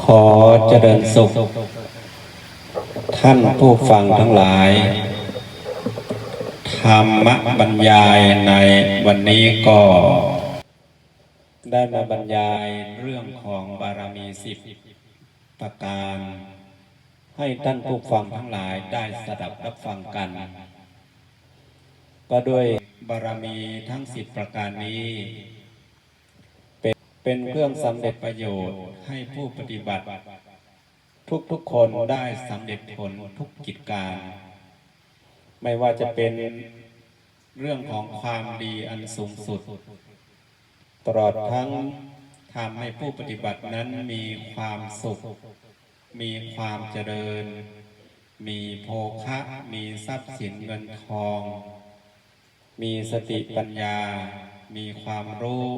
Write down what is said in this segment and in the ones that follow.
ขอเจริญสุข ท่านผู้ฟังทั้งหลาย ธรรมบรรยายในวันนี้ก็ ได้มาบรรยายเรื่องของบารมีสิบประการ ให้ท่านผู้ฟังทั้งหลายได้สดับรับฟังกัน ก็ด้วยบารมีทั้งสิบประการนี้ เป็นเครื่องสำเร็จประโยชน์ให้ผู้ปฏิบัติ ทุกๆคนได้สำเร็จผลทุกกิจการ ไม่ว่าจะเป็นเรื่องของความดีอันสูงสุด ตลอดทั้งทำให้ผู้ปฏิบัตินั้นมีความสุข มีความเจริญ มีโภคะ มีทรัพย์สินเงินทอง มีสติปัญญา มีความรู้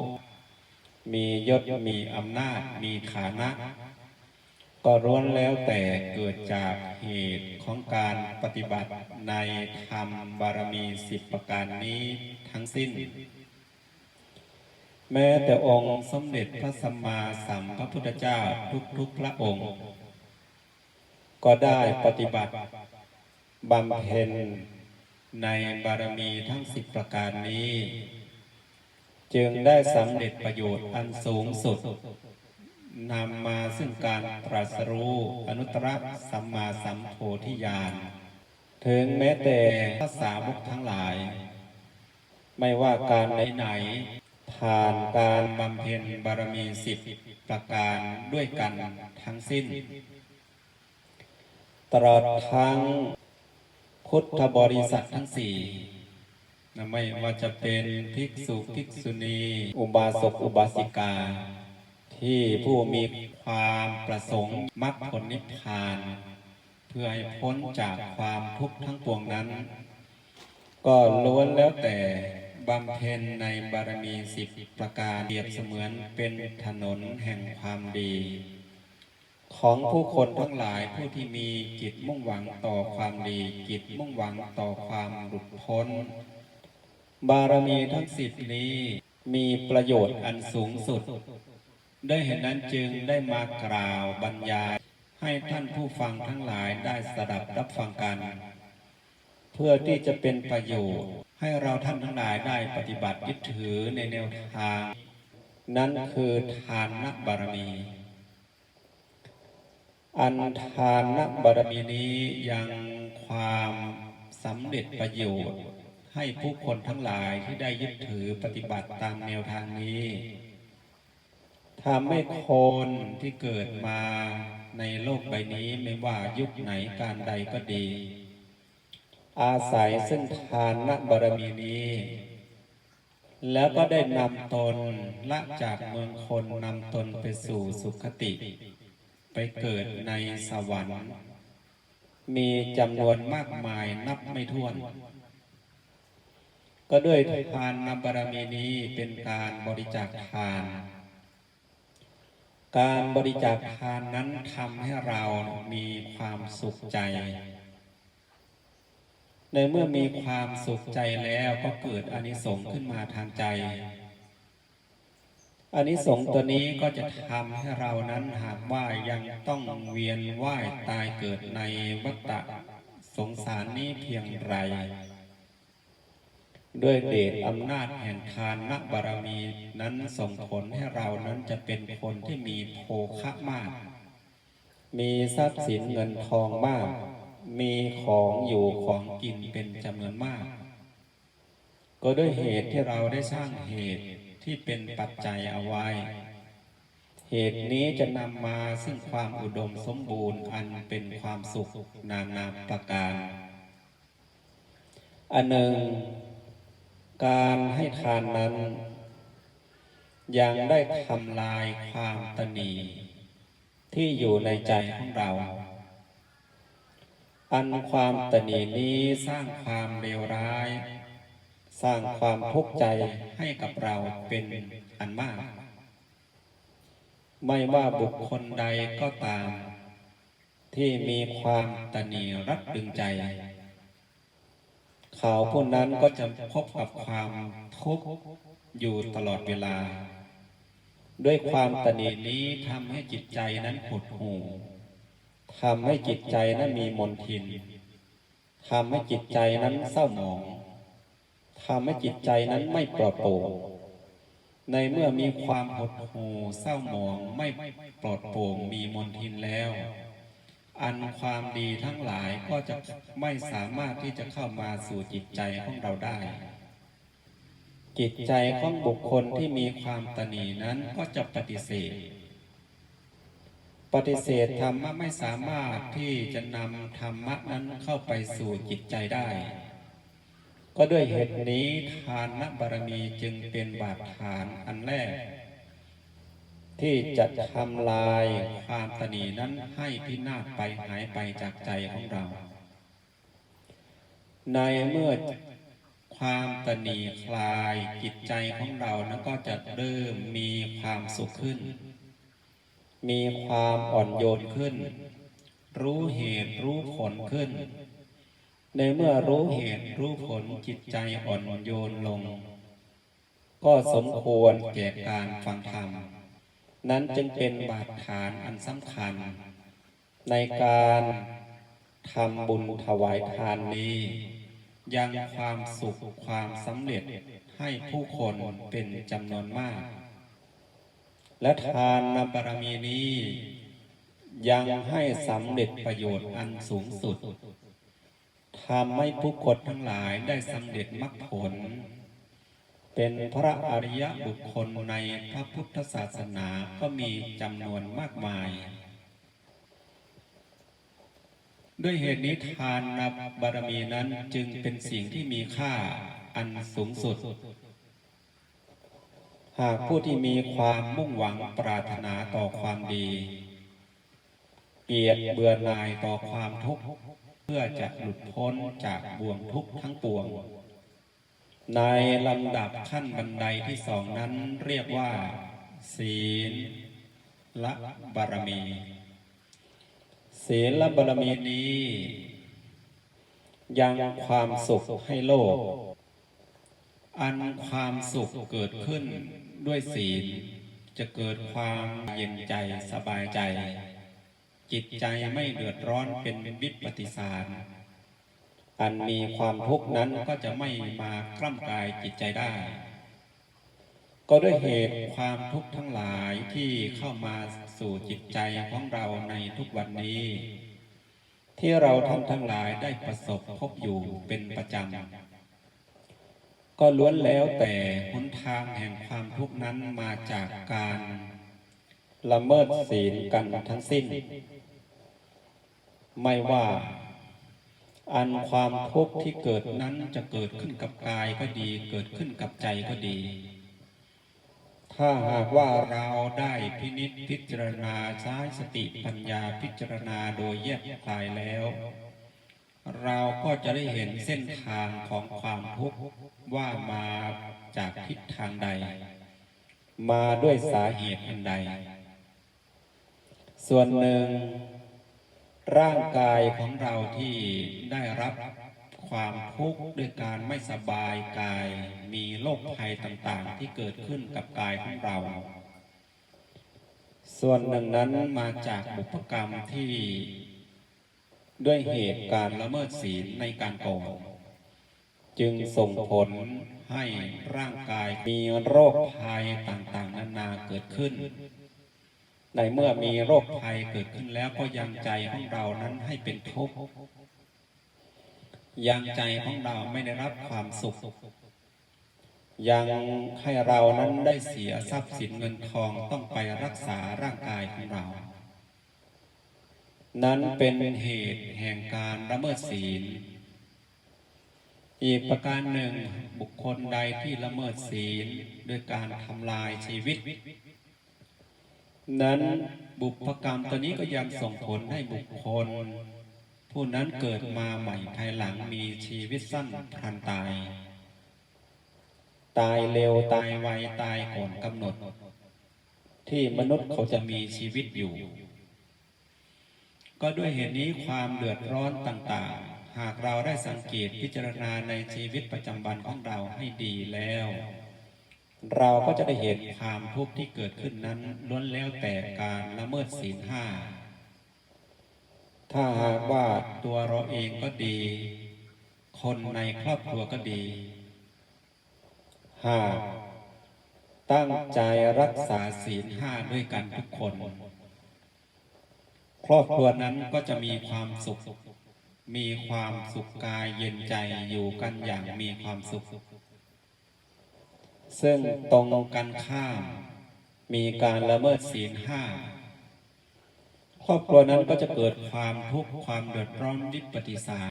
มียศมีอำนาจ มีฐานะ ก็ร้วนแล้วแต่เกิดจากเหตุของการปฏิบัติในธรรมบารมีสิบประการนี้ทั้งสิ้น แม้แต่องค์สมเด็จพระสัมมาสัมพุทธเจ้าทุกๆพระองค์ ก็ได้ปฏิบัติบำเพ็ญในบารมีทั้งสิบประการนี้ จึงได้สำเร็จประโยชน์อันสูงสุดนำมาซึ่งการตรัสรู้อนุตตรสัมมาสัมโพธิญาณถึงแม้แต่ภาษาวกทั้งหลาย ไม่ว่าการไหนๆผ่านการบำเพ็ญบารมีสิบประการด้วยกันทั้งสิ้น ตลอดทั้งพุทธบริษัททั้งสี่ นะไม่ว่าจะเป็นภิกษุภิกษุณี อุบาสกอุบาสิกา ที่ผู้มีความประสงค์มรรคผลนิพพาน เพื่อให้พ้นจากความทุกข์ทั้งปวงนั้น ก็ล้วนแล้วแต่บำเพ็ญในบารมีสิบประการเปรียบเสมือนเป็นถนนแห่งความดี ของผู้คนทั้งหลายผู้ที่มีจิตมุ่งหวังต่อความดีจิตมุ่งหวังต่อความหลุดพ้น บารมีทั้งสิบนี้มีประโยชน์อันสูงสุด ได้เหตุนั้นจึงได้มากล่าวบรรยาย ให้ท่านผู้ฟังทั้งหลายได้สดับรับฟังกัน เพื่อที่จะเป็นประโยชน์ ให้เราท่านทั้งหลายได้ปฏิบัติยึดถือในแนวทาง นั้นคือทานนบารมี อันทานบารมีนี้ยังความสำเร็จประโยชน์ ให้ผู้คนทั้งหลายที่ได้ยึดถือปฏิบัติตามแนวทางนี้ทำให้คนที่เกิดมาในโลกใบนี้ไม่ว่ายุคไหนการใดก็ดี อาศัยซึ่งทานบารมีนี้ แล้วก็ได้นำตนละจากเมืองคนนำตนไปสู่สุขติ ไปเกิดในสวรรค์ มีจำนวนมากมายนับไม่ถ้วน ก็ด้วยทานนบารมีนี้เป็นการบริจาคทาน การบริจาคทานนั้นทำให้เรามีความสุขใจ ในเมื่อมีความสุขใจแล้วก็เกิดอานิสงส์ขึ้นมาทางใจอานิสงส์ตัวนี้ก็จะทำให้เรานั้นหากว่ายังต้องเวียนว่ายตายเกิดในวัฏสงสารนี้เพียงไร ด้วยเดชอำนาจแห่งทานนบารมีนั้นส่งผลให้เรานั้นจะเป็นคนที่มีโภคะมาก มีทรัพย์สินเงินทองมาก มีของอยู่ของกินเป็นจำนวนมาก ก็ด้วยเหตุที่เราได้สร้างเหตุที่เป็นปัจจัยเอาไว้ เหตุนี้จะนำมาซึ่งความอุดมสมบูรณ์อันเป็นความสุขนานาประการ อันหนึ่ง การให้ทานนั้น ยังได้ทำลายความตนีที่อยู่ในใจของเรา อันความตนีนี้สร้างความเลวร้าย สร้างความทุกข์ใจให้กับเราเป็นอันมาก ไม่ว่าบุคคลใดก็ตาม ที่มีความตนีรักดึงใจ เขาผู้นั้นก็จะพบกับความทุกข์อยู่ตลอดเวลา ด้วยความตนีนี้ทำให้จิตใจนั้นหดหู่ทำให้จิตใจนั้นมีมนทินทำให้จิตใจนั้นเศร้าหมองทำให้จิตใจนั้นไม่ปลอดโปร่งในเมื่อมีความหดหู่เศร้าหมองไม่ปลอดโปร่งมีมนทินแล้ว อันความดีทั้งหลายก็จะไม่สามารถที่จะเข้ามาสู่จิตใจของเราได้ จิตใจของบุคคลที่มีความตนีนั้นก็จะปฏิเสธ ปฏิเสธธรรมะไม่สามารถที่จะนำธรรมะนั้นเข้าไปสู่จิตใจได้ ก็ด้วยเหตุนี้ทานบารมีจึงเป็นบาดฐานอันแรก ที่จะทำลายความตนีนั้นให้พินาศไปหายไปจากใจของเรา ในเมื่อความตนีคลายจิตใจของเรานั้นก็จะเริ่มมีความสุขขึ้น มีความอ่อนโยนขึ้น รู้เหตุรู้ผลขึ้น ในเมื่อรู้เหตุรู้ผลจิตใจอ่อนโยนลง ก็สมควรแก่การฟังธรรม นั้นจึงเป็นบาดฐานอันสำคัญ ในการทำบุญถวายทานนี้ ยังความสุขความสำเร็จให้ผู้คนเป็นจำนวนมาก และทานนบารมีนี้ ยังให้สำเร็จประโยชน์อันสูงสุดทำให้ผู้คนทั้งหลายได้สำเร็จมรรคผล เป็นพระอริยบุคคลในพระพุทธศาสนาก็มีจำนวนมากมาย ด้วยเหตุนี้ทานนับบารมีนั้นจึงเป็นสิ่งที่มีค่าอันสูงสุด หากผู้ที่มีความมุ่งหวังปรารถนาต่อความดีเกลียดเบื่อหน่ายต่อความทุกข์ เพื่อจะหลุดพ้นจากบ่วงทุกข์ทั้งปวง ในลำดับขั้นบันไดที่สองนั้นเรียกว่า ศีลละบารมี ศีลบารมีนี้ ยังความสุขให้โลก อันความสุขเกิดขึ้นด้วยศีล จะเกิดความเย็นใจสบายใจ จิตใจไม่เดือดร้อนเป็นวิปฏิสาร อันมีความทุกข์นั้นก็จะไม่มากล้ำกายจิตใจได้ ก็ด้วยเหตุความทุกข์ทั้งหลายที่เข้ามาสู่จิตใจของเราในทุกวันนี้ ที่เราท่านทั้งหลายได้ประสบพบอยู่เป็นประจำ ก็ล้วนแล้วแต่หนทางแห่งความทุกข์นั้นมาจากการละเมิดศีลกันทั้งสิ้น ไม่ว่า อันความทุกข์ที่เกิดนั้นจะเกิดขึ้นกับกายก็ดี เกิดขึ้นกับใจก็ดี ถ้าหากว่าเราได้พินิจพิจารณาใช้สติปัญญาพิจารณาโดยแยบคายแล้ว เราก็จะได้เห็นเส้นทางของความทุกข์ว่ามาจากทิศทางใด มาด้วยสาเหตุอันใด ส่วนหนึ่ง ร่างกายของเราที่ได้รับความทุกข์ด้วยการไม่สบายกาย มีโรคภัยต่างๆ ที่เกิดขึ้นกับกายของเรา ส่วนหนึ่งนั้นมาจากบุพกรรมที่ด้วยเหตุการละเมิดศีลในการก่อนจึงส่งผลให้ร่างกายมีโรคภัยต่างๆ นานาเกิดขึ้น ในเมื่อมีโรคภัยเกิดขึ้นแล้วก็ยังใจของเรานั้นให้เป็นทุกข์ยังใจของเราไม่ได้รับความสุข ยังให้เรานั้นได้เสียทรัพย์สินเงินทองต้องไปรักษาร่างกายของเรา นั้นเป็นเหตุแห่งการละเมิดศีล อีกประการหนึ่งบุคคลใดที่ละเมิดศีลด้วยการทำลายชีวิต นั้นบุพกรรมตัวนี้ก็ยังส่งผลให้บุคคล ผู้นั้นเกิดมาใหม่ภายหลังมีชีวิตสั้นพลันตาย ตายเร็วตายไวตายก่อนกำหนด ที่มนุษย์เขาจะมีชีวิตอยู่ ก็ด้วยเหตุนี้ความเดือดร้อนต่างๆ หากเราได้สังเกตพิจารณาในชีวิตประจำวันของเราให้ดีแล้ว เราก็จะได้เห็นความทุกข์ที่เกิดขึ้นนั้นล้วนแล้วแต่การละเมิดศีลห้า ถ้าหากว่าตัวเราเองก็ดี คนในครอบครัวก็ดี หากตั้งใจรักษาศีลห้าด้วยกันทุกคน ครอบครัวนั้นก็จะมีความสุข มีความสุขกายเย็นใจอยู่กันอย่างมีความสุข ซึ่งตรงกันข้าม มีการละเมิดศีลห้าครอบครัวนั้นก็จะเกิดความทุกข์ความเดือดร้อนวิปฏิสาร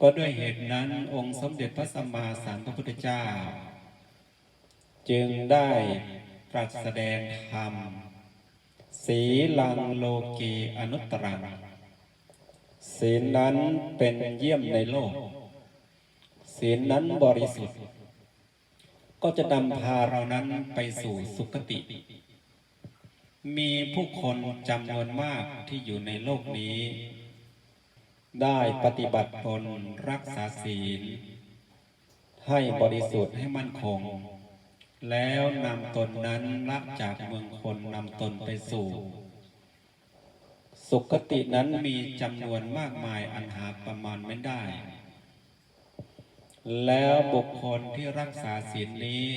ก็ด้วยเหตุนั้นองค์สมเด็จพระสัมมาสัมพุทธเจ้า จึงได้ตรัสแสดงธรรม สีลังโลกีอนุตตรังศีลนั้นเป็นเยี่ยมในโลก ศีลนั้นบริสุทธิ์ ก็จะนำพาเรานั้นไปสู่สุคติ มีผู้คนจำนวนมากที่อยู่ในโลกนี้ ได้ปฏิบัติตนรักษาศีล ให้บริสุทธิ์ให้มั่นคง แล้วนำตนนั้นละจากเมืองคนนำตนไปสู่ สุคตินั้นมีจำนวนมากมายอันหาประมาณไม่ได้ แล้วบุคคลที่รักษาศีลนี้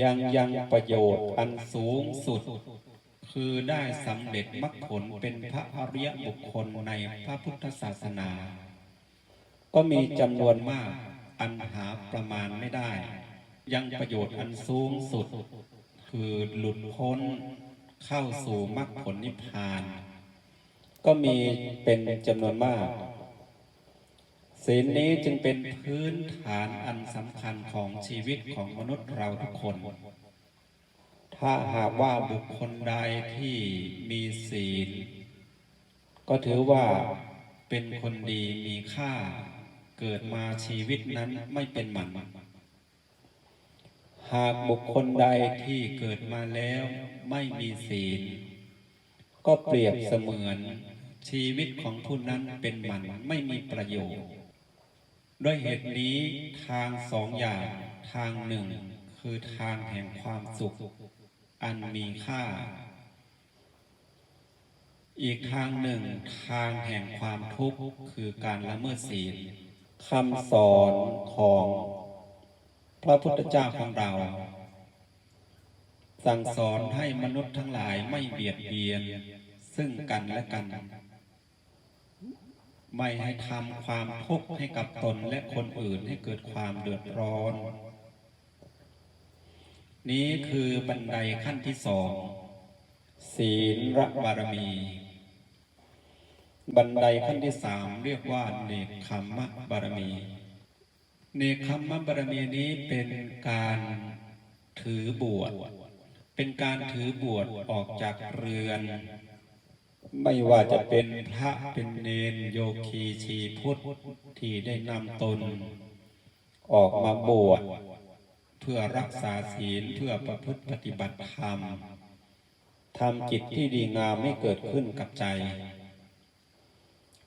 ยังยังประโยชน์อันสูงสุด คือได้สำเร็จมรรคผลเป็นพระอริยบุคคลในพระพุทธศาสนา ก็มีจำนวนมากอันหาประมาณไม่ได้ ยังประโยชน์อันสูงสุด คือหลุดพ้นเข้าสู่มรรคผลนิพพาน ก็มีเป็นจำนวนมาก ศีลนี้จึงเป็นพื้นฐานอันสำคัญของชีวิตของมนุษย์เราทุกคน ถ้าหากว่าบุคคลใดที่มีศีล ก็ถือว่าเป็นคนดีมีค่า เกิดมาชีวิตนั้นไม่เป็นหมันหากบุคคลใดที่เกิดมาแล้วไม่มีศีล ก็เปรียบเสมือนชีวิตของผู้นั้นเป็นหมันไม่มีประโยชน์ ด้วยเหตุนี้ทางสองอย่างทางหนึ่ง คือทางแห่งความสุข อันมีค่า อีกทางหนึ่งทางแห่งความทุกข์คือการละเมิดศีลคำสอนของพระพุทธเจ้าของเรา สั่งสอนให้มนุษย์ทั้งหลายไม่เบียดเบียน ซึ่งกันและกัน ไม่ให้ทำความทุกข์ให้กับตนและคนอื่นให้เกิดความเดือดร้อน นี้คือบันไดขั้นที่สองศีลระบารมี บันไดขั้นที่สามเรียกว่าเนคขมมะบารมี เนคขมมะบารมีนี้เป็นการถือบวชเป็นการถือบวชออกจากเรือน ไม่ว่าจะเป็นพระเป็นเนนโยคีชีพุทธที่ได้นำตน ออกมาบวชเพื่อรักษาศีลเพื่อประพฤติปฏิบัติธรรมทำจิตที่ดีงามให้เกิดขึ้นกับใจ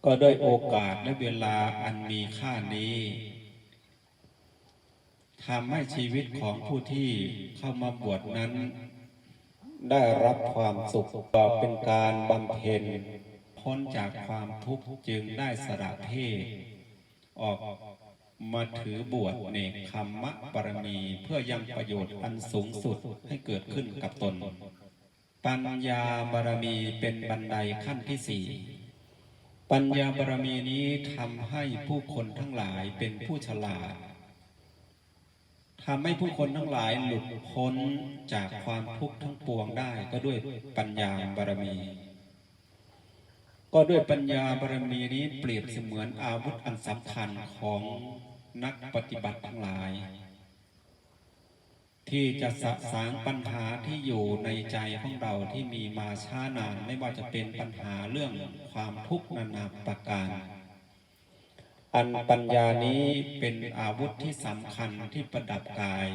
ก็ด้วยโอกาสและเวลาอันมีค่านี้ทำให้ชีวิตของผู้ที่เข้ามาบวชนั้น ได้รับความสุขเป็นการบำเพ็ญพ้นจากความทุกข์จึงได้สละเพศออกมาถือบวชเนกคำมะบารมีเพื่อยังประโยชน์อันสูงสุดให้เกิดขึ้นกับตน ปัญญาบารมีเป็นบันไดขั้นที่สี่ปัญญาบารมีนี้ทำให้ผู้คนทั้งหลายเป็นผู้ฉลาด ทำให้ผู้คนทั้งหลายหลุดพ้นจากความทุกข์ทั้งปวงได้ ก็ด้วยปัญญาบารมี ก็ด้วยปัญญาบารมีนี้เปรียบเสมือนอาวุธอันสำคัญของนักปฏิบัติทั้งหลาย ที่จะสะสางปัญหาที่อยู่ในใจของเราที่มีมาช้านาน ไม่ว่าจะเป็นปัญหาเรื่องความทุกข์นานาประการ อันปัญญานี้เป็นอาวุธที่สำคัญที่ประดับกาย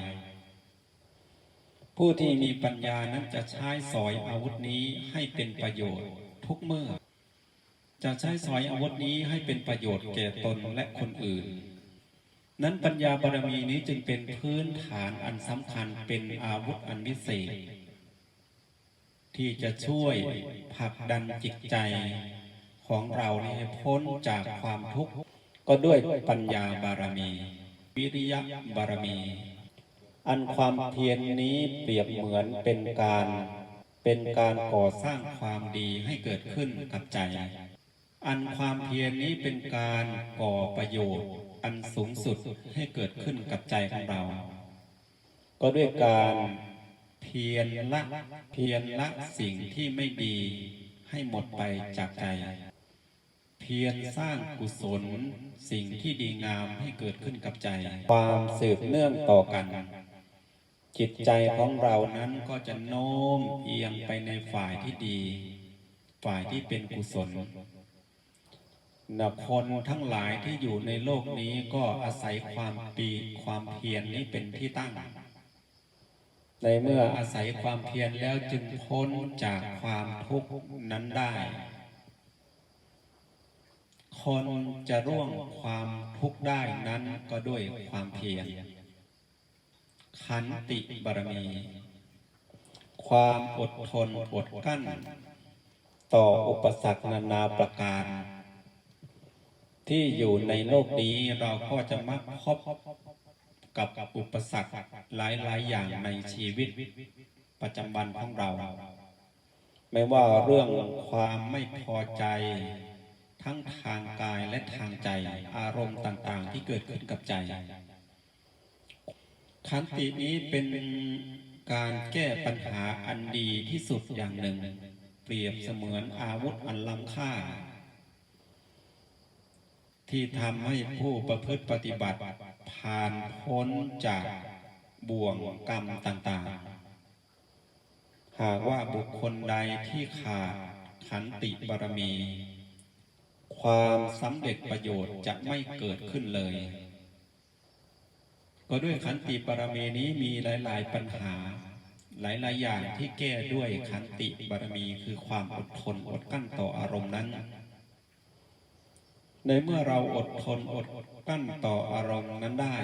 ผู้ที่มีปัญญานั้นจะใช้สอยอาวุธนี้ให้เป็นประโยชน์ทุกเมื่อ จะใช้สอยอาวุธนี้ให้เป็นประโยชน์แก่ตนและคนอื่น นั้นปัญญาบารมีนี้จึงเป็นพื้นฐานอันสำคัญเป็นอาวุธอันวิเศษ ที่จะช่วยผลักดันจิตใจของเราให้พ้นจากความทุกข์ ก็ด้วยปัญญาบารมี วิริยะบารมี อันความเพียรนนี้เปรียบเหมือนเป็นการ เป็นการก่อสร้างความดีให้เกิดขึ้นกับใจ อันความเพียรนนี้เป็นการก่อประโยชน์ อันสูงสุดให้เกิดขึ้นกับใจของเรา ก็ด้วยการเพียรละเพียรละสิ่งที่ไม่ดีให้หมดไปจากใจ เพียรสร้างกุศล สิ่งที่ดีงามให้เกิดขึ้นกับใจ ความสืบเนื่องต่อกัน จิตใจของเรานั้นก็จะโน้มเอียงไปในฝ่ายที่ดี ฝ่ายที่เป็นกุศลนะคนทั้งหลายที่อยู่ในโลกนี้ก็อาศัยความปีความเพียรนนี้เป็นที่ตั้ง ในเมื่ออาศัยความเพียรแล้วจึงพ้นจากความทุกข์นั้นได้ คนจะร่วงความทุกข์ได้นั้นก็ด้วยความเพียรขันติบารมี ความอดทนอดกั้น ต่ออุปสรรคนานาประการ ที่อยู่ในโลกนี้เราก็จะมักพบกับอุปสรรคหลาย ๆ อย่างในชีวิตประจำวันของเรา ไม่ว่าเรื่องความไม่พอใจ ทั้งทางกายและทางใจ อารมณ์ต่างๆ ที่เกิดขึ้นกับใจ ขันตินี้เป็นการแก้ปัญหาอันดีที่สุดอย่างหนึ่ง เปรียบเสมือนอาวุธอันล้ำค่า ที่ทำให้ผู้ประพฤติปฏิบัติ ผ่านพ้นจากบ่วงกรรมต่างๆ หากว่าบุคคลใดที่ขาดขันติบารมี ความสำเร็จประโยชน์จะไม่เกิดขึ้นเลย ก็ด้วยขันติบารมีนี้มีหลาย ๆ ปัญหา หลาย ๆ อย่างที่แก้ด้วยขันติบารมีคือความอดทนอดกั้นต่ออารมณ์นั้น ในเมื่อเราอดทนอดกั้นต่ออารมณ์นั้นได้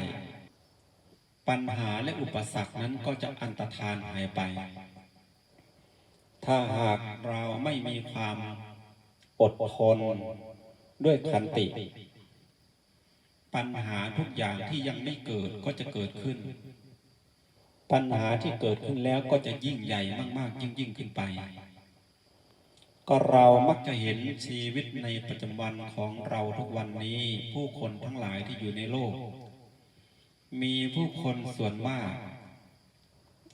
ปัญหาและอุปสรรคนั้นก็จะอันตรธานหายไป ถ้าหากเราไม่มีความอดทน ด้วยขันติ ปัญหาทุกอย่างที่ยังไม่เกิดก็จะเกิดขึ้น ปัญหาที่เกิดขึ้นแล้วก็จะยิ่งใหญ่มากๆ ยิ่งยิ่งขึ้นไป ก็เรามักจะเห็นชีวิตในประจำวันของเราทุกวันนี้ ผู้คนทั้งหลายที่อยู่ในโลก มีผู้คนส่วนมาก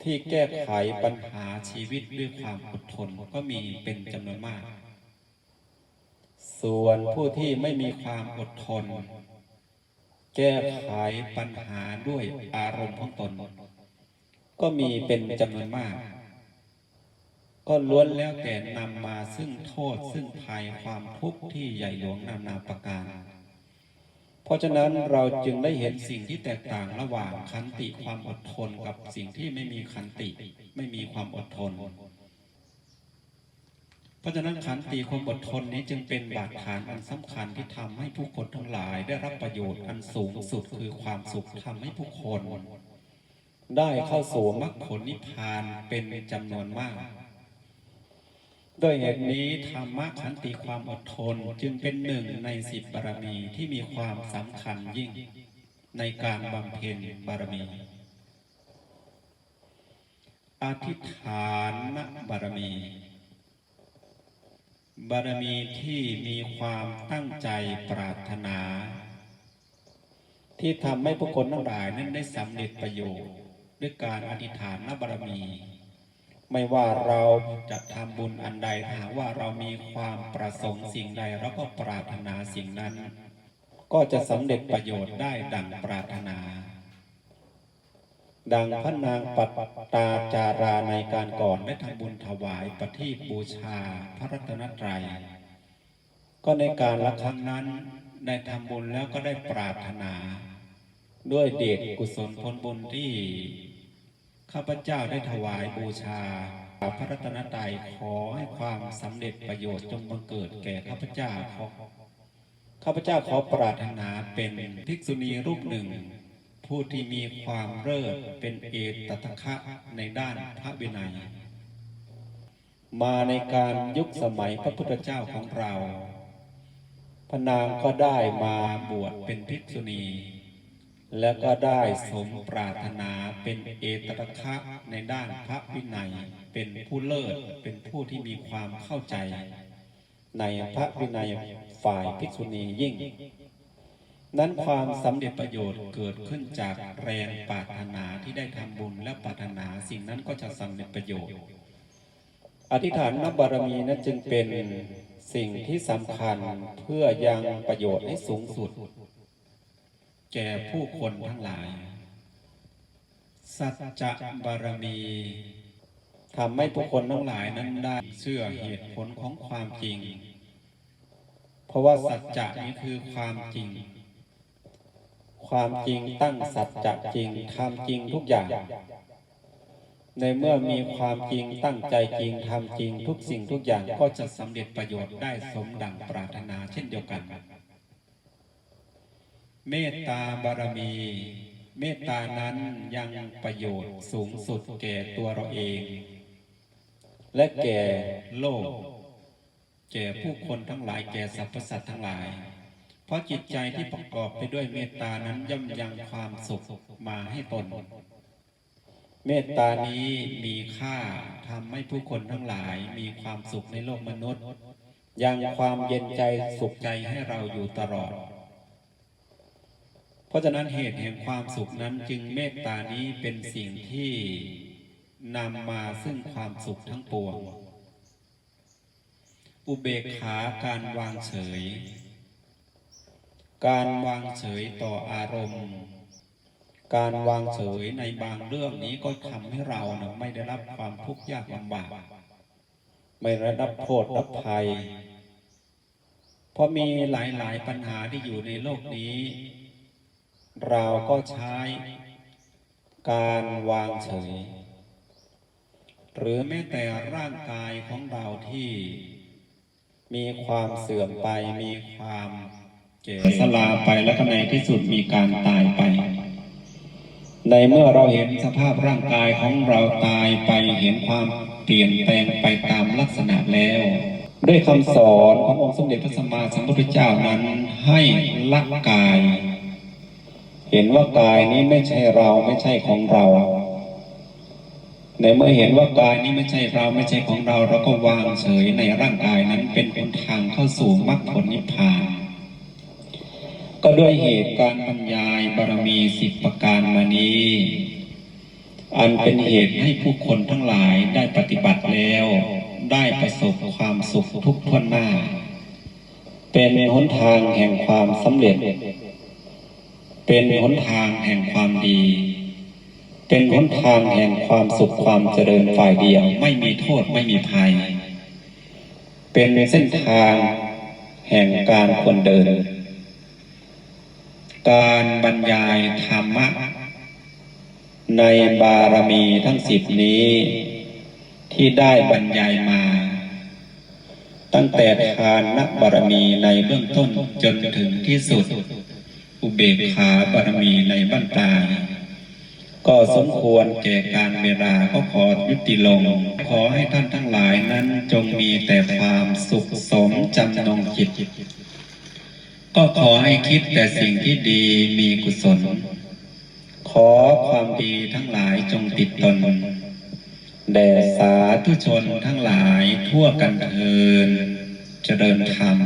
ที่แก้ไขปัญหาชีวิตด้วยความอดทนก็มีเป็นจำนวนมาก ส่วนผู้ที่ไม่มีความอดทน แก้ไขปัญหาด้วยอารมณ์ของตน ก็มีเป็นจำนวนมาก ก็ล้วนแล้วแต่นำมาซึ่งโทษซึ่งภัยความทุกข์ที่ใหญ่หลวงนานาประการ เพราะฉะนั้นเราจึงได้เห็นสิ่งที่แตกต่างระหว่างขันติความอดทนกับสิ่งที่ไม่มีขันติ ไม่มีความอดทน เพราะฉะนั้นขันติความอดทนนี้จึงเป็นบาดฐานอันสำคัญที่ทำให้ผู้คนทั้งหลาย ได้รับประโยชน์อันสูงสุดคือความสุขทำให้ผู้คน ได้เข้าสู่มรรคผลนิพพานเป็นจำนวนมากด้วยเหตุนี้ธรรมะขันติความอดทนจึงเป็นหนึ่งในสิบบารมีที่มีความสำคัญยิ่ง ในการบำเพ็ญบารมี อธิษฐานบารมี บารมีที่มีความตั้งใจปรารถนา ที่ทำให้ผู้คนทั้งหลายนั้นได้สำเร็จประโยชน์ ด้วยการอธิษฐานนบารมี ไม่ว่าเราจะทำบุญอันใดถ้าหากว่าเรามีความประสงค์สิ่งใดเราก็ปรารถนาสิ่งนั้น ก็จะสำเร็จประโยชน์ได้ดังปรารถนา ดังพระนางปัตตาจาราในการก่อนได้ทำบุญถวายปฏิบูชาพระรัตนตรัย ก็ในการละครั้งนั้นได้ทำบุญแล้วก็ได้ปรารถนา ด้วยเดชกุศลผลบุญที่ ข้าพเจ้าได้ถวายบูชาพระรัตนตรัยขอให้ความสำเร็จประโยชน์จงบังเกิดแก่ข้าพเจ้าขอข้าพเจ้าขอปรารถนาเป็นภิกษุณีรูปหนึ่ง ผู้ที่มีความเลิศเป็นเอตตะคะในด้านพระวินัย มาในการยุคสมัยพระพุทธเจ้าของเราพระนางก็ได้มาบวชเป็นภิกษุณี และก็ได้สมปรารถนาเป็นเอตตะคะในด้านพระวินัย เป็นผู้เลิศเป็นผู้ที่มีความเข้าใจ ในพระวินัยฝ่ายภิกษุณียิ่ง นั้นความสำเร็จประโยชน์เกิดขึ้นจากแรงปรารถนาที่ได้ทำบุญและปรารถนาสิ่งนั้นก็จะสำเร็จประโยชน์ อธิษฐานนบารมีนั้นจึงเป็นสิ่งที่สำคัญเพื่อยังประโยชน์ให้สูงสุด แก่ผู้คนทั้งหลาย สัจจะบารมีทำให้ผู้คนทั้งหลายนั้นได้เชื่อเหตุผลของความจริง เพราะว่าสัจจะนี้คือความจริง ความจริงตั้งสัจจะจริงทำจริงทุกอย่าง ในเมื่อมีความจริงตั้งใจจริงทำจริงทุกสิ่งทุกอย่างก็จะสำเร็จประโยชน์ได้สมดังปรารถนาเช่นเดียวกัน เมตตาบารมี เมตตานั้นยังประโยชน์สูงสุดแก่ตัวเราเอง และแก่โลก แก่ผู้คนทั้งหลายแก่สรรพสัตว์ทั้งหลาย เพราะจิตใจที่ประกอบไปด้วยเมตตานั้นย่อมยังความสุขมาให้ตน เมตตานี้มีค่าทำให้ผู้คนทั้งหลายมีความสุขในโลกมนุษย์ ยังความเย็นใจสุขใจให้เราอยู่ตลอด เพราะฉะนั้นเหตุแห่งความสุขนั้นจึงเมตตานี้เป็นสิ่งที่นำมาซึ่งความสุขทั้งปวง อุเบกขาการวางเฉย การวางเฉยต่ออารมณ์ การวางเฉยในบางเรื่องนี้ก็ทำให้เรานะไม่ได้รับความทุกข์ยากลำบาก ไม่ได้รับโทษรับภัย เพราะมีหลายๆปัญหาที่อยู่ในโลกนี้ เราก็ใช้การวางเฉย หรือแม้แต่ร่างกายของเราที่มีความเสื่อมไปมีความ สลาไปแล้วก็ในที่สุดมีการตายไป ในเมื่อเราเห็นสภาพร่างกายของเราตายไปเห็นความเปลี่ยนแปลงไปตามลักษณะแล้ว ด้วยคำสอนขององค์สมเด็จพระสัมมาสัมพุทธเจ้านั้นให้ละกาย เห็นว่ากายนี้ไม่ใช่เราไม่ใช่ของเราในเมื่อเห็นว่ากายนี้ไม่ใช่เราไม่ใช่ของเราเราก็วางเฉยในร่างกายนั้นเป็นหนทางเข้าสู่มรรคผลนิพพาน ก็ด้วยเหตุการบรรยายบารมีสิบประการมานี้ อันเป็นเหตุให้ผู้คนทั้งหลายได้ปฏิบัติแล้ว ได้ประสบความสุขทุกทวนหน้า เป็นหนทางแห่งความสำเร็จ เป็นหนทางแห่งความดี เป็นหนทางแห่งความสุขความเจริญฝ่ายเดียว ไม่มีโทษไม่มีภัย เป็นเส้นทางแห่งการควรเดิน การบรรยายธรรมะ ในบารมีทั้งสิบนี้ ที่ได้บรรยายมา ตั้งแต่ทานนักบารมีในเบื้องต้นจนถึงที่สุด อุเบกขาบารมีในบ้านปลายก็สมควรแก่การเวลาก็ขอยุติลง ขอให้ท่านทั้งหลายนั้นจงมีแต่ความสุขสมจำนงจิต ก็ขอให้คิดแต่สิ่งที่ดีมีกุศล ขอความดีทั้งหลายจงติดตนแด่สาธุชนทั้งหลายทั่วกันเทินเจริญธรรม